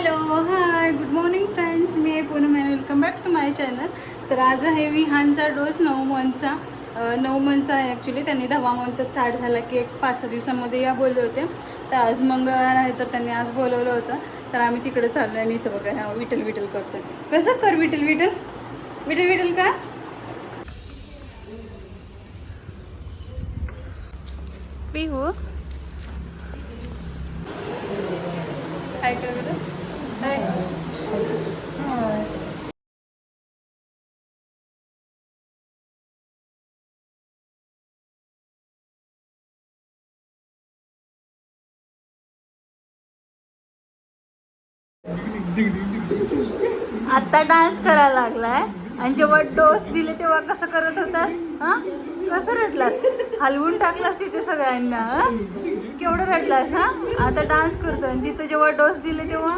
Hello hi good morning friends मी आहे पूनम आणि welcome back to my channel तर आज आहे विहानचा डोस नऊ मंथचा नऊ मंथचा आहे ॲक्च्युली त्यांनी दहा मंथ स्टार्ट झाला की एक पाच सहा दिवसामध्ये या बोलले होते. तर आज मंगळवार आहे तर त्यांनी आज बोलवलं होतं. तर आम्ही तिकडे चाललो आणि इथं बघा विटल विटल करतो कसं कर विटल विटल विटल विटल का? पिहू हो. काय करू आता डान्स करायला लागलाय. आणि जेव्हा डोस दिले तेव्हा कसं करत होतास? हा? कसं रडलास? हलवून टाकलास तिथे सगळ्यांना केवढं रडलास हा? आता डान्स करतो आणि तिथे जेव्हा डोस दिले तेव्हा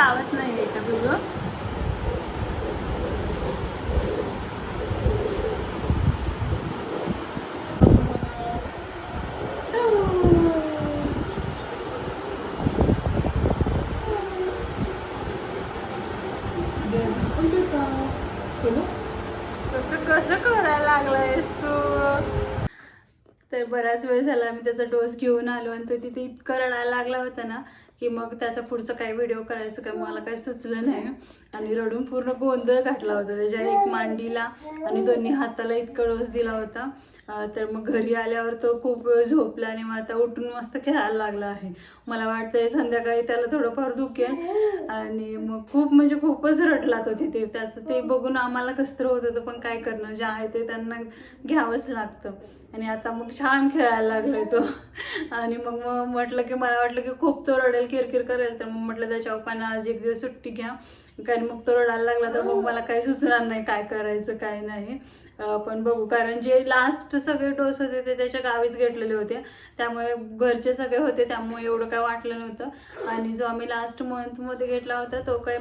चावत नाही का तुझं. कसं कसं करायला तू? तर बराच वेळ झाला आम्ही त्याचा डोस घेऊन आलो आणि तो तिथे इतकं रडायला लागला होता ना की मग त्याचा पुढचं काय व्हिडिओ करायचं काय मला काही सुचलं नाही. आणि रडून पूर्ण गोंधळ घातला होता. त्याच्या एक मांडीला आणि दोन्ही हाताला इतका डोस दिला होता. तर मग घरी आल्यावर तो खूप वेळ झोपला आणि मग आता उठून मस्त खेळायला लागला आहे. मला वाटतंय संध्याकाळी त्याला थोडंफार दुखेल आणि मग खूप म्हणजे खूपच रडला तो तिथे. त्याचं ते बघून आम्हाला कसं होत होतं पण काय करणं जे आहे ते त्यांना घ्यावंच लागतं. आणि आता मग छान खेळायला लागलाय तो. आणि मग मग म्हटलं की मला वाटलं की खूप तो रडेल किरकिर करेल. तर मग म्हटलं त्याच्या पप्पांना आज एक दिवस सुट्टी घ्या. कारण मग तो रडायला लागला तर मग मला काही सुचणार नाही काय करायचं काय नाही. पण बघू. कारण जे लास्ट सगळे डोस होते ते त्याच्या गावीच घेतलेले होते. त्यामुळे घरचे सगळे होते त्यामुळे एवढं काय वाटलं नव्हतं. आणि जो आम्ही लास्ट मंथमध्ये घेतला होता तो काय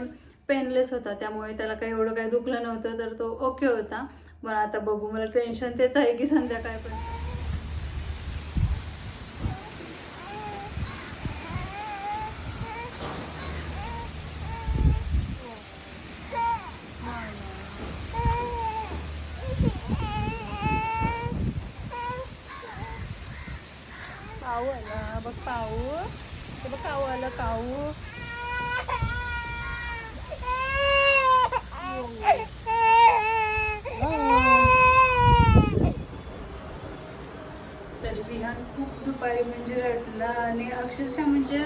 पेनलेस होता. त्यामुळे त्याला काही एवढं काही दुखलं नव्हतं तर तो ओके होता. पण आता बघू मला टेन्शन तेच आहे की संध्याकाळपर्यंत. पाऊ आला बघ पाऊ ते बघ काऊ आलं काऊ तर विहान खूप दुपारी म्हणजे रडला आणि अक्षरशः म्हणजे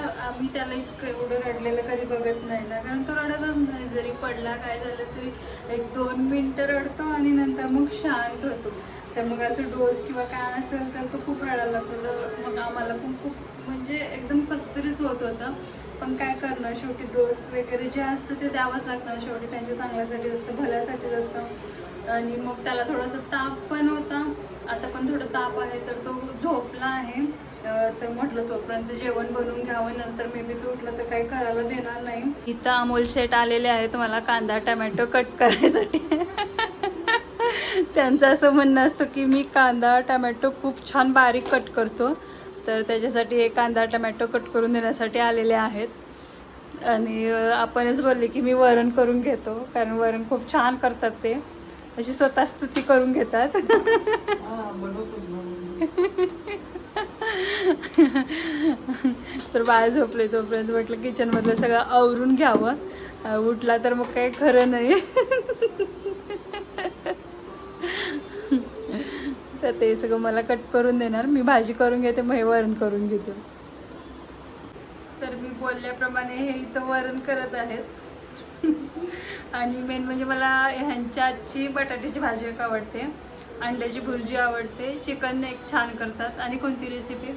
मला इतकं एवढं रडलेलं कधी बघत नाही ना. कारण तो रडतच नाही. जरी पडला काय झालं तरी एक दोन मिनटं रडतो आणि नंतर मग शांत होतो. तर मग असं डोस किंवा काय असेल तर तो खूप रडायला लागतो. तर मग आम्हाला पण खूप म्हणजे एकदम कसतरीच होत होतं. पण काय करणार? शेवटी डोस वगैरे जे असतं ते द्यावंच लागणार. शेवटी त्यांच्या चांगल्यासाठी असतं भल्यासाठीच असतं. आणि मग त्याला थोडासा ताप पण होता. आता पण थोडं ताप आहे तर तो झोपला आहे. तर म्हटलं तोपर्यंत जेवण बनवून घ्यावं. नंतर मे बी तो उठलं तर काही करायला देणार नाही. इथं अमोल शेट आलेले आहेत मला कांदा टमॅटो कट करायसाठी. त्यांचं असं म्हणणं असतं की मी कांदा टमॅटो खूप छान बारीक कट करतो. तर त्याच्यासाठी हे कांदा टमॅटो कट करून देण्यासाठी आलेले आहेत. आणि आपणच बोलले की मी वरण करून घेतो कारण वरण खूप छान करतात ते. अशी स्वतः स्तुती करून घेतात. तर बाळ झोपले तोपर्यंत म्हटलं किचनमधलं सगळं आवरून घ्यावं. उठला तर मग काही खरं नाही. तर ते सगळं मला कट करून देणार. मी भाजी करून घेते मग हे वरण करून घेतो. तर मी बोलल्याप्रमाणे हे इथं वरण करत आहेत. आणि मेन म्हणजे मला ह्यांच्या आजची बटाट्याची भाजी एक आवडते. अंड्याची भुर्जी आवडते. चिकन एक छान करतात. आणि कोणती रेसिपी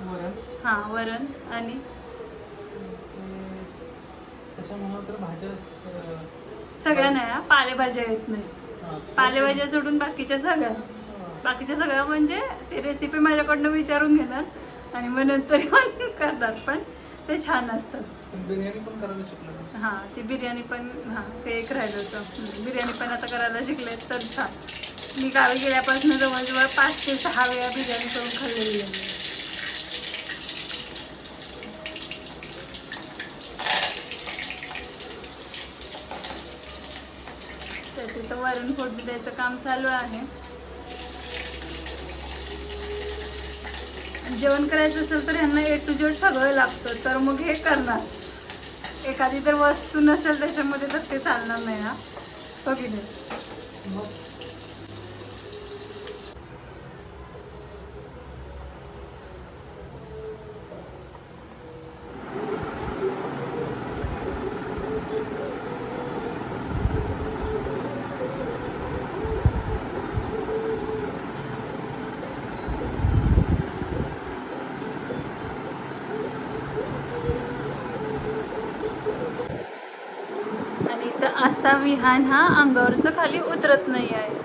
वरण. हां वरण. आणि? सगळ्या नाही हा, पालेभाज्या येत नाही पालेभाज्या सोडून बाकीच्या सगळ्या? बाकीच्या सगळ्या म्हणजे ते रेसिपी माझ्याकडनं विचारून घेणार आणि मग नंतर करतात. पण ते छान असतं. बिर्याणी पण करायला शिकलो. हां ती बिर्याणी पण हां ते एक राहिलं होतं. बिर्याणी पण आता करायला शिकले तर छान. मी गावी गेल्यापासून जवळजवळ पाच ते सहा वेळा बिर्याणी करून खाल्लेली आहे. तर तिथं वरण फोडणी द्यायचं काम चालू आहे. जेवण करायचं असेल तर ह्यांना ए टू जेड सगळं लागतं. तर मग हे करणार. एखादी तर वस्तू नसेल त्याच्यामध्ये तर ते चालणार नाही ना हो असता विहान हा अंगावरचं खाली उतरत नाही आहे.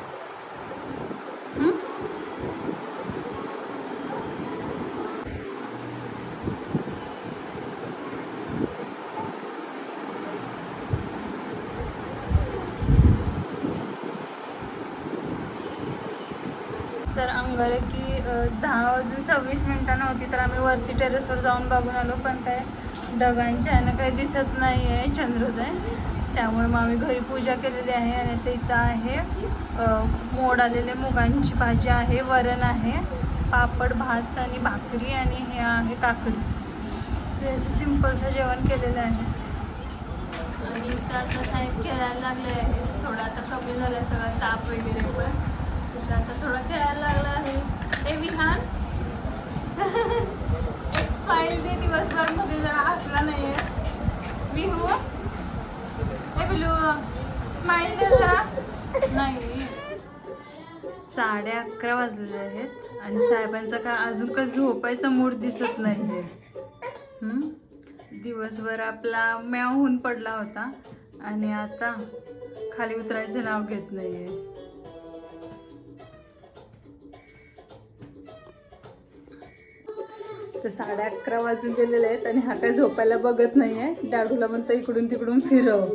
तर अंगारकी की दहा वाजून सव्वीस मिनिटांना होती तर आम्ही वरती टेरेसवर जाऊन बघून आलो पण काय ढगांच्या ह्यानं काही दिसत नाही आहे चंद्रोदय. त्यामुळे मग आम्ही घरी पूजा केलेली आहे आणि आता इथं आहे. मोड आलेले मुगांची भाजी आहे वरण आहे पापड भात आणि भाकरी आणि हे आहे काकडी. ते असं सिम्पलचं जेवण केलेलं आहे. आणि इथं आता साहेब खेळायला लागले आहे. थोडं आता कमी झालं आहे सगळं ताप वगैरे पण. तसं आता थोडं खेळायला लागला आहे. ए विहान? एक स्माईल दे दिवसभरमध्ये जरा हसला नाही आहे विहू? स्माईल नाही. साडे अकरा वाजलेले आहेत आणि साहेबांचा का अजून का झोपायचा मूड दिसत नाही आहे दिवसभर आपला म्याव होऊन पडला होता आणि आता खाली उतरायचं नाव घेत नाहीये. तर साडे अकरा वाजून गेलेले आहेत आणि हा काय झोपायला बघत नाहीये. डाडूला म्हणतो इकडून तिकडून फिरव.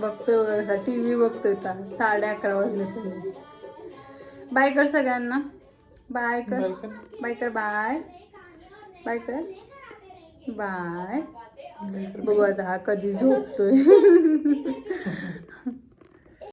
बघतोय टी व्ही बघतोय आता साडे अकरा वाजले पण बाय कर सगळ्यांना. बाय कर. बाय कर. बाय कर. बाय. बाय कर बाय. बघू आता हा कधी झोपतोय.